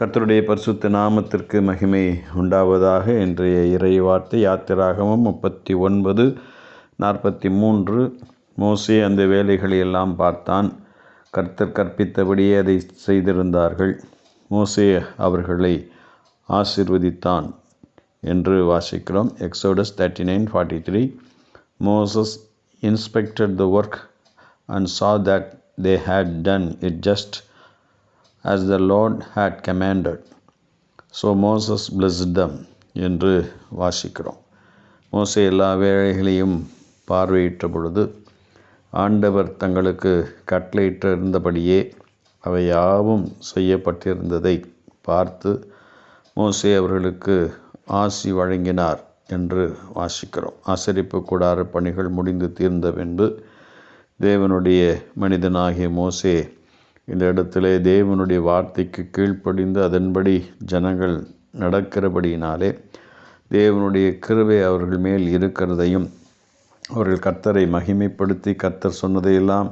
கர்த்தருடைய பரிசுத்த நாமத்திற்கு மகிமை உண்டாவதாக. இன்றைய இறை வார்த்தை யாத்திராகமும் முப்பத்தி ஒன்பது நாற்பத்தி மூன்று. மோசே அந்த வேலைகளை எல்லாம் பார்த்தான். கர்த்தர் கற்பித்தபடியே அதை செய்திருந்தார்கள். மோசே அவர்களை ஆசிர்வதித்தான் என்று வாசிக்கிறோம். Exodus thirty nine forty three. Moses inspected the work and saw that they had done it just as the Lord had commanded. So Moses blessed them என்று வாசிக்கிறோம் மோசே எல்லா வேலைகளையும் பார்வையிட்ட பொழுது ஆண்டவர் தங்களுக்கு கட்டளையிட்டிருந்தபடியே அவை யாவும் செய்யப்பட்டிருந்ததை பார்த்து மோசே அவர்களுக்கு ஆசி வழங்கினார் என்று வாசிக்கிறோம் ஆசரிப்பு கூடார பணிகள் முடிந்து தீர்ந்த பின்பு தேவனுடைய மனிதனாகிய மோசே இந்த இடத்திலே தேவனுடைய வார்த்தைக்கு கீழ்ப்படிந்து அதன்படி ஜனங்கள் நடக்கிறபடியினாலே தேவனுடைய கிருவை அவர்கள் மேல் இருக்கிறதையும் அவர்கள் கர்த்தரை மகிமைப்படுத்தி கர்த்தர் சொன்னதையெல்லாம்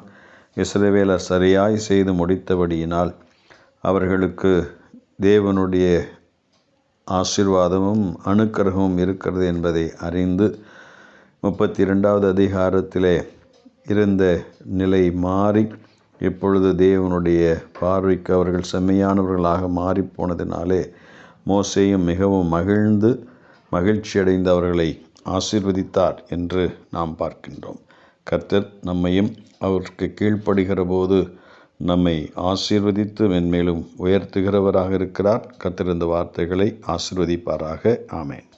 இஸ்ரவேலர் சரியாய் செய்து முடித்தபடியினால் அவர்களுக்கு தேவனுடைய ஆசிர்வாதமும் அணுக்கரகமும் இருக்கிறது என்பதை அறிந்து முப்பத்தி ரெண்டாவது அதிகாரத்திலே இருந்த நிலை மாறி இப்பொழுது தேவனுடைய பார்வைக்கு அவர்கள் செம்மையானவர்களாக மாறிப்போனதினாலே மோசேயும் மிகவும் மகிழ்ந்து மகிழ்ச்சி அடைந்து அவர்களை ஆசீர்வதித்தார் என்று நாம் பார்க்கின்றோம். கர்த்தர் நம்மையும் அவருக்கு கீழ்ப்படுகிற போது நம்மை ஆசீர்வதித்து மென்மேலும் உயர்த்துகிறவராக இருக்கிறார். கத்திருந்த இந்த வார்த்தைகளை ஆசிர்வதிப்பாராக. ஆமேன்.